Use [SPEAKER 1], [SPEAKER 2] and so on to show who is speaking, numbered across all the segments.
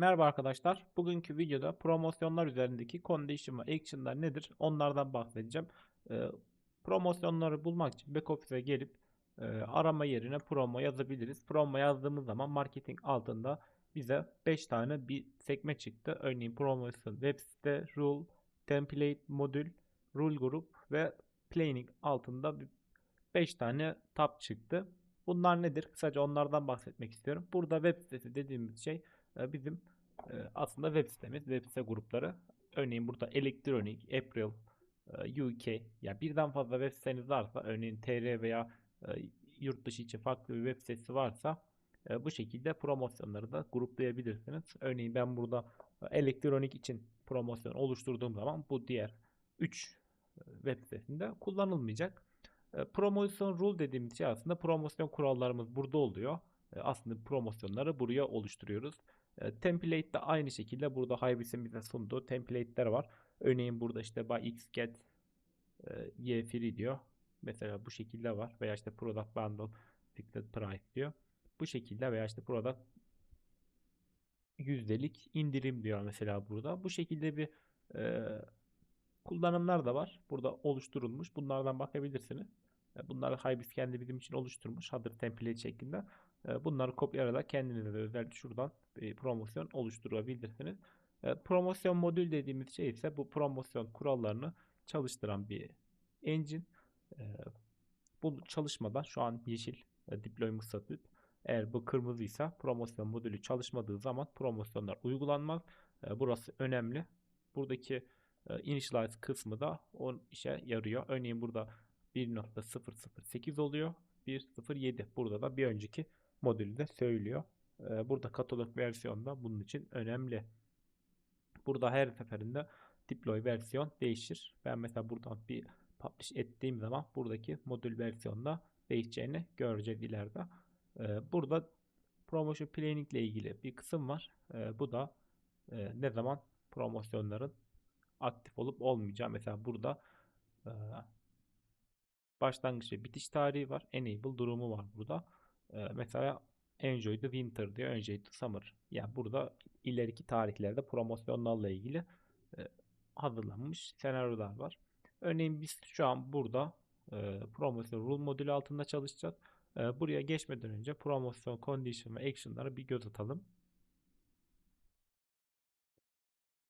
[SPEAKER 1] Merhaba arkadaşlar. Bugünkü videoda promosyonlar üzerindeki condition ve action'lar nedir? Onlardan bahsedeceğim. Ee, promosyonları bulmak için backoffice'e gelip e, arama yerine promo yazabiliriz. Promo yazdığımız zaman marketing altında bize 5 tane bir sekme çıktı. Örneğin promosyon, web site, rule, template, modül, rule grup ve planning altında 5 tane tab çıktı. Bunlar nedir? Kısaca onlardan bahsetmek istiyorum. Burada web sitesi dediğimiz şey e, bizim e, aslında web sitemiz, web site grupları. Örneğin burada Electronic, April, e, UK ya yani birden fazla web siteniz varsa örneğin TR veya yurt dışı için farklı bir web sitesi varsa bu şekilde promosyonları da gruplayabilirsiniz. Örneğin ben burada elektronik için promosyon oluşturduğum zaman bu diğer 3 web sitesinde kullanılmayacak. Promosyon rule dediğimiz şey aslında promosyon kurallarımız burada oluyor. Aslında promosyonları buraya oluşturuyoruz. E, template de aynı şekilde burada Hybris'in bize sunduğu template'ler var. Örneğin burada işte by x get e, y free diyor. Mesela bu şekilde var. Veya işte product bundle fixed price diyor. Bu şekilde veya işte product yüzdelik indirim diyor mesela burada. Bu şekilde bir e, kullanımlar da var. Burada oluşturulmuş. Bunlardan bakabilirsiniz. E, bunları Hybris kendi bizim için oluşturmuş. Hazır template şeklinde. Bunları kopyalayarak kendinize özel şuradan promosyon oluşturabilirsiniz. Promosyon modül dediğimiz şey ise bu promosyon kurallarını çalıştıran bir engine. Bu çalışmadan şu an yeşil deployment statüt. Eğer bu kırmızıysa promosyon modülü çalışmadığı zaman promosyonlar uygulanmaz. Burası önemli. Buradaki initialize kısmı da o işe yarıyor. Örneğin burada 1.008 oluyor. 1.07 burada da bir önceki modülde söylüyor. Ee, burada katalog versiyonda bunun için önemli. Burada her seferinde deploy versiyon değişir. Ben mesela buradan bir publish ettiğim zaman buradaki modül versiyonda değişeceğini göreceğiz ileride. Ee, burada promotion planning ile ilgili bir kısım var. Ee, bu da e, ne zaman promosyonların aktif olup olmayacağı. Mesela burada e, başlangıç ve bitiş tarihi var. Enable durumu var burada. Ee, mesela Enjoy the Winter diyor. Enjoy the Summer. Yani burada ileriki tarihlerde promosyonlarla ilgili e, hazırlanmış senaryolar var. Örneğin biz şu an burada e, promosyon rule modülü altında çalışacağız. E, buraya geçmeden önce promosyon condition ve action'lara bir göz atalım.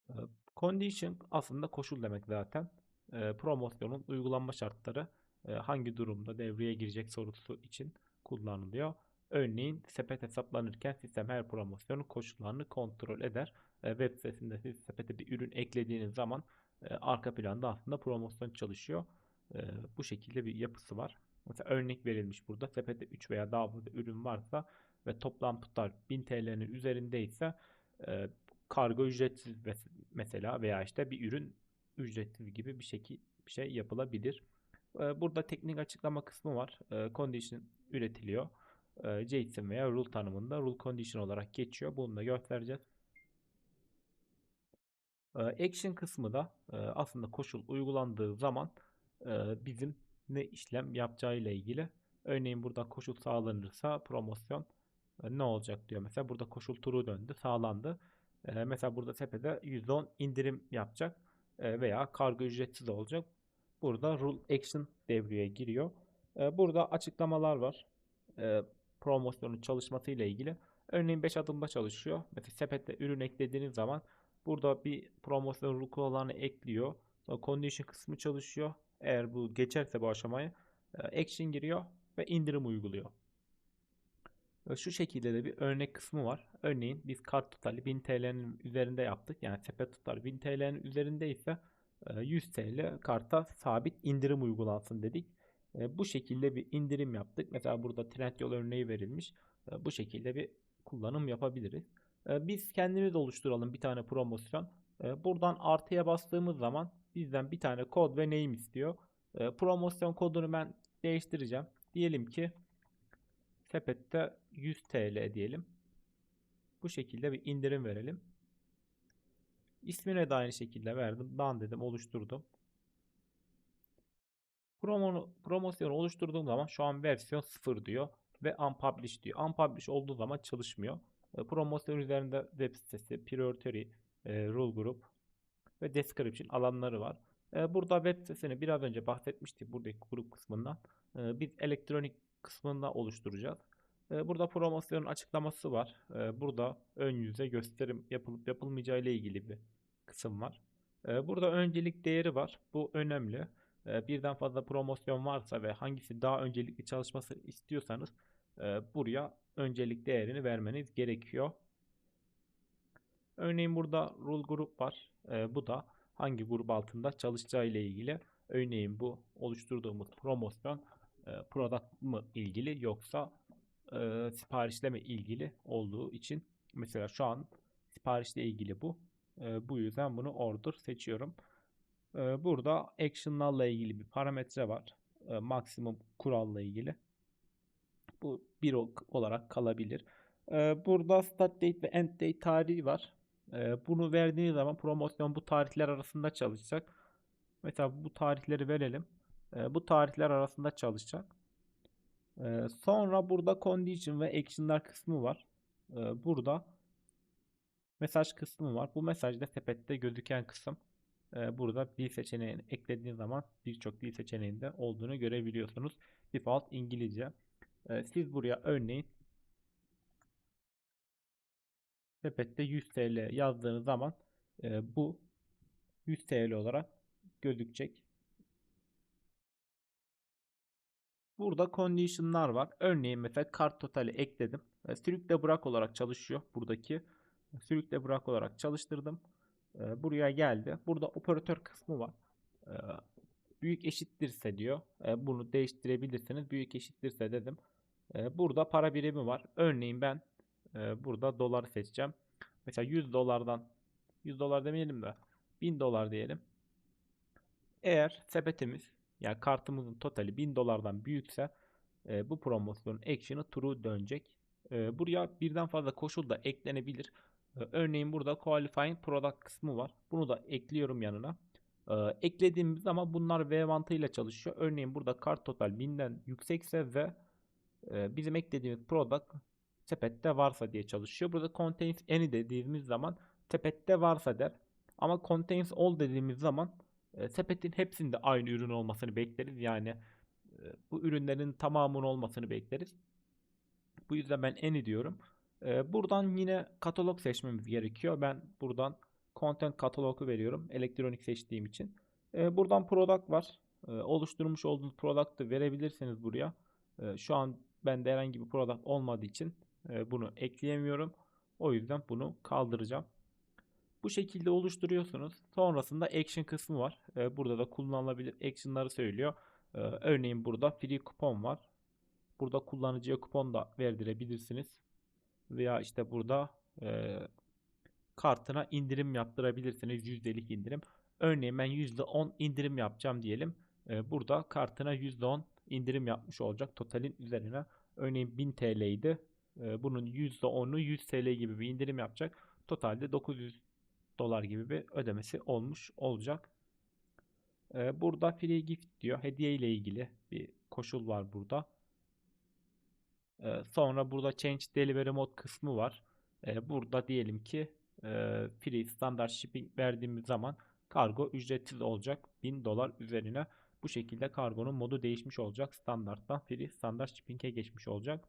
[SPEAKER 1] E, condition aslında koşul demek zaten. E, promosyonun uygulanma şartları e, hangi durumda devreye girecek sorusu için kullanılıyor. Örneğin sepet hesaplanırken sistem her promosyonun koşullarını kontrol eder. E, web sitesinde siz sepete bir ürün eklediğiniz zaman e, arka planda aslında promosyon çalışıyor. Bu şekilde bir yapısı var. Mesela örnek verilmiş burada. Sepete 3 veya daha fazla ürün varsa ve toplam tutar 1000 TL'nin üzerindeyse kargo ücretsiz mesela veya işte bir ürün ücretsiz gibi bir şekil bir şey yapılabilir. Burada teknik açıklama kısmı var. Condition üretiliyor. JSON veya rule tanımında rule condition olarak geçiyor. Bunu da göstereceğiz. Action kısmı da aslında koşul uygulandığı zaman bizim ne işlem yapacağı ile ilgili. Örneğin burada koşul sağlanırsa promosyon ne olacak diyor. Mesela burada koşul true döndü, sağlandı. Mesela burada sepete %10 indirim yapacak veya kargo ücretsiz olacak. Burada rule action devreye giriyor. Ee, burada açıklamalar var. Ee, promosyonun çalışması ile ilgili. Örneğin 5 adımda çalışıyor. Mesela sepette ürün eklediğiniz zaman burada bir promosyon rule kurallarını ekliyor. Sonra condition kısmı çalışıyor. Eğer bu geçerse bu aşamayı e, action giriyor ve indirim uyguluyor. Şu şekilde de bir örnek kısmı var. Örneğin biz kart tutarı 1000 TL'nin üzerinde yaptık. Yani sepet tutarı 1000 TL'nin üzerinde ise 100 ee, TL karta sabit indirim uygulansın dedik. Bu şekilde bir indirim yaptık. Mesela burada Trendyol örneği verilmiş. Bu şekilde bir kullanım yapabiliriz. Biz kendimiz oluşturalım bir tane promosyon. Buradan artıya bastığımız zaman bizden bir tane kod ve name istiyor. Promosyon kodunu ben değiştireceğim. Diyelim ki sepette 100 TL diyelim. Bu şekilde bir indirim verelim. İsmine de aynı şekilde verdim. Dan dedim oluşturdum. Promo, promosyonu oluşturduğum zaman şu an versiyon 0 diyor ve unpublish diyor. Unpublish olduğu zaman çalışmıyor. E, promosyon üzerinde web sitesi, priority, e, rule group ve description alanları var. E, burada web sitesini biraz önce bahsetmiştik buradaki grup kısmından. E, biz elektronik kısmında oluşturacağız. E, burada promosyonun açıklaması var. E, burada ön yüze gösterim yapılıp yapılmayacağı ile ilgili bir kısım var. E, burada öncelik değeri var. Bu önemli. E, birden fazla promosyon varsa ve hangisi daha öncelikli çalışması istiyorsanız e, buraya öncelik değerini vermeniz gerekiyor. Örneğin burada rule grup var. E, bu da hangi grup altında çalışacağı ile ilgili. Örneğin bu oluşturduğumuz promosyon e, product mı ilgili yoksa siparişle mi ilgili olduğu için mesela şu an siparişle ilgili bu. Bu yüzden bunu order seçiyorum. Burada action'larla ilgili bir parametre var. Maksimum kuralla ilgili. Bu bir olarak kalabilir. Burada start date ve end date tarihi var. Bunu verdiğiniz zaman promosyon bu tarihler arasında çalışacak. Mesela bu tarihleri verelim. Bu tarihler arasında çalışacak. Sonra burada condition ve action'lar kısmı var. Burada mesaj kısmı var. Bu mesajda sepette gözüken kısım. Burada dil seçeneğini eklediğiniz zaman birçok dil seçeneğinde olduğunu görebiliyorsunuz. Default İngilizce. Siz buraya örneğin sepette 100 TL yazdığınız zaman bu 100 TL olarak gözükecek. Burada condition'lar var. Örneğin mesela kart totali ekledim. Sürükle bırak olarak çalışıyor buradaki. Sürükle bırak olarak çalıştırdım. Buraya geldi. Burada operatör kısmı var. Büyük eşittirse diyor. Bunu değiştirebilirsiniz. Büyük eşittirse dedim. Burada para birimi var. Örneğin ben burada dolar seçeceğim. Mesela 100 dolardan 100 dolar demeyelim de 1000 dolar diyelim. Eğer sepetimiz yani kartımızın totali 1000 dolardan büyükse bu promosyonun action'ı true dönecek. Buraya birden fazla koşul da eklenebilir. E, örneğin burada qualifying product kısmı var. Bunu da ekliyorum yanına. E, eklediğimiz zaman bunlar V mantığıyla çalışıyor. Örneğin burada kart total 1000'den yüksekse ve e, bizim eklediğimiz product sepette varsa diye çalışıyor. Burada contains any dediğimiz zaman sepette varsa der. Ama contains all dediğimiz zaman e, sepetin hepsinde aynı ürün olmasını bekleriz. Yani e, bu ürünlerin tamamının olmasını bekleriz. Bu yüzden ben any diyorum. E, buradan yine katalog seçmemiz gerekiyor. Ben buradan content katalogu veriyorum. Elektronik seçtiğim için. E, buradan product var. E, oluşturmuş olduğunuz product'ı verebilirsiniz buraya. E, şu an bende herhangi bir product olmadığı için e, bunu ekleyemiyorum. O yüzden bunu kaldıracağım. Bu şekilde oluşturuyorsunuz. Sonrasında action kısmı var. E, burada da kullanılabilir action'ları söylüyor. E, örneğin burada free kupon var. Burada kullanıcıya kupon da verdirebilirsiniz. Veya işte burada e, kartına indirim yaptırabilirsiniz. Yüzdelik indirim. Örneğin ben %10 indirim yapacağım diyelim. E, burada kartına %10 indirim yapmış olacak totalin üzerine. Örneğin 1000 TL idi. E, bunun %10'u 100 TL gibi bir indirim yapacak. Totalde 900 dolar gibi bir ödemesi olmuş olacak. Ee, burada free gift diyor. Hediye ile ilgili bir koşul var burada. Ee, sonra burada change delivery mode kısmı var. Ee, burada diyelim ki e, free standart shipping verdiğimiz zaman kargo ücretsiz olacak 1000 dolar üzerine. Bu şekilde kargonun modu değişmiş olacak. Standarttan free standart shipping'e geçmiş olacak.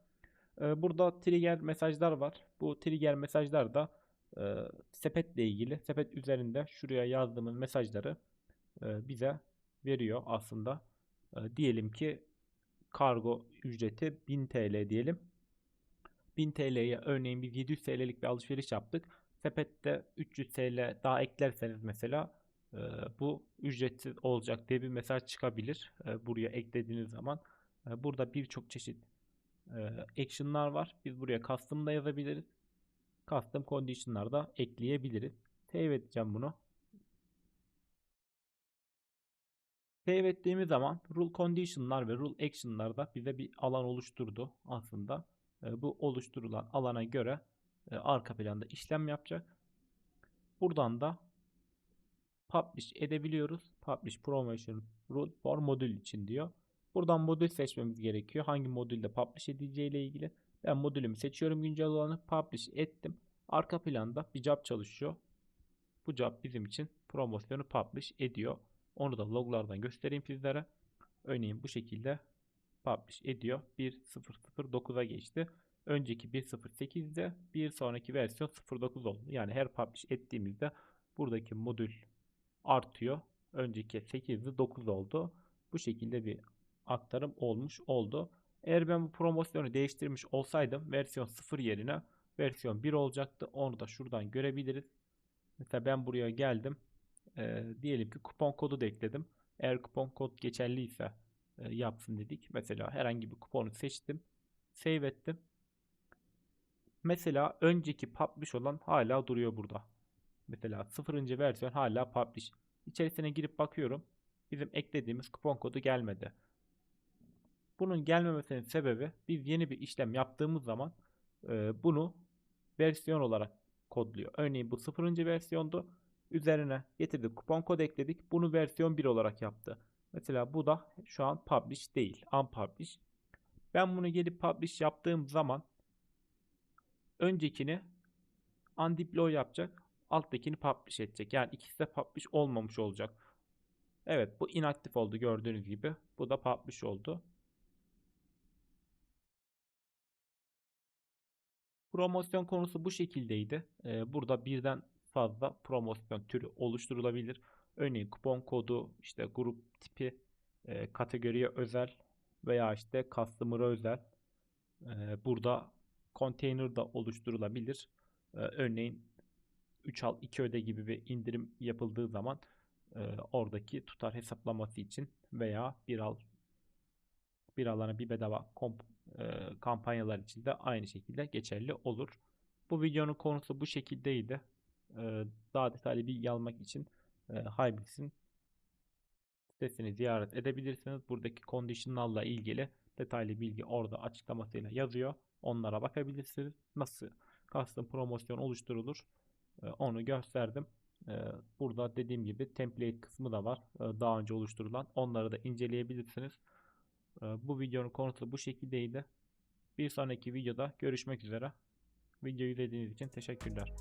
[SPEAKER 1] Burada trigger mesajlar var. Bu trigger mesajlar da e, sepetle ilgili sepet üzerinde şuraya yazdığımız mesajları e, bize veriyor aslında. E, diyelim ki kargo ücreti 1000 TL diyelim. 1000 TL'ye örneğin biz 700 TL'lik bir alışveriş yaptık. Sepette 300 TL daha eklerseniz mesela e, bu ücretsiz olacak diye bir mesaj çıkabilir. E, buraya eklediğiniz zaman. E, burada birçok çeşit e, action'lar var. Biz buraya custom da yazabiliriz custom condition'lar da ekleyebiliriz. Save edeceğim bunu. Save ettiğimiz zaman rule condition'lar ve rule action'lar da bize bir alan oluşturdu aslında. E, bu oluşturulan alana göre e, arka planda işlem yapacak. Buradan da publish edebiliyoruz. Publish promotion rule for modül için diyor. Buradan modül seçmemiz gerekiyor. Hangi modülde publish edeceği ile ilgili. Ben modülümü seçiyorum güncel olanı. Publish ettim. Arka planda bir job çalışıyor. Bu job bizim için promosyonu publish ediyor. Onu da loglardan göstereyim sizlere. Örneğin bu şekilde publish ediyor. 1.009'a geçti. Önceki 1.08'de bir sonraki versiyon 09 oldu. Yani her publish ettiğimizde buradaki modül artıyor. Önceki 8'de 9 oldu. Bu şekilde bir aktarım olmuş oldu. Eğer ben bu promosyonu değiştirmiş olsaydım versiyon 0 yerine versiyon 1 olacaktı. Onu da şuradan görebiliriz. Mesela ben buraya geldim. Ee, diyelim ki kupon kodu da ekledim. Eğer kupon kod geçerliyse e, yapsın dedik. Mesela herhangi bir kuponu seçtim. Save ettim. Mesela önceki publish olan hala duruyor burada. Mesela 0. versiyon hala publish. İçerisine girip bakıyorum. Bizim eklediğimiz kupon kodu gelmedi. Bunun gelmemesinin sebebi biz yeni bir işlem yaptığımız zaman e, bunu versiyon olarak kodluyor. Örneğin bu 0. versiyondu. Üzerine getirdik kupon kod ekledik. Bunu versiyon 1 olarak yaptı. Mesela bu da şu an publish değil. Unpublish. Ben bunu gelip publish yaptığım zaman öncekini undeploy yapacak. Alttakini publish edecek. Yani ikisi de publish olmamış olacak. Evet bu inaktif oldu gördüğünüz gibi. Bu da publish oldu. Promosyon konusu bu şekildeydi. Ee, burada birden fazla promosyon türü oluşturulabilir. Örneğin kupon kodu, işte grup tipi, e, kategoriye özel veya işte customer'a özel. Ee, burada container da oluşturulabilir. Ee, örneğin 3 al 2 öde gibi bir indirim yapıldığı zaman e, oradaki tutar hesaplaması için veya bir al bir alana bir bedava komp, e, kampanyalar için de aynı şekilde geçerli olur. Bu videonun konusu bu şekildeydi. Daha detaylı bilgi almak için e, Hybris'in sitesini ziyaret edebilirsiniz. Buradaki conditional'la ilgili detaylı bilgi orada açıklamasıyla yazıyor. Onlara bakabilirsiniz. Nasıl custom promosyon oluşturulur onu gösterdim. Burada dediğim gibi template kısmı da var. Daha önce oluşturulan. Onları da inceleyebilirsiniz. Bu videonun konusu bu şekildeydi. Bir sonraki videoda görüşmek üzere. Videoyu izlediğiniz için teşekkürler.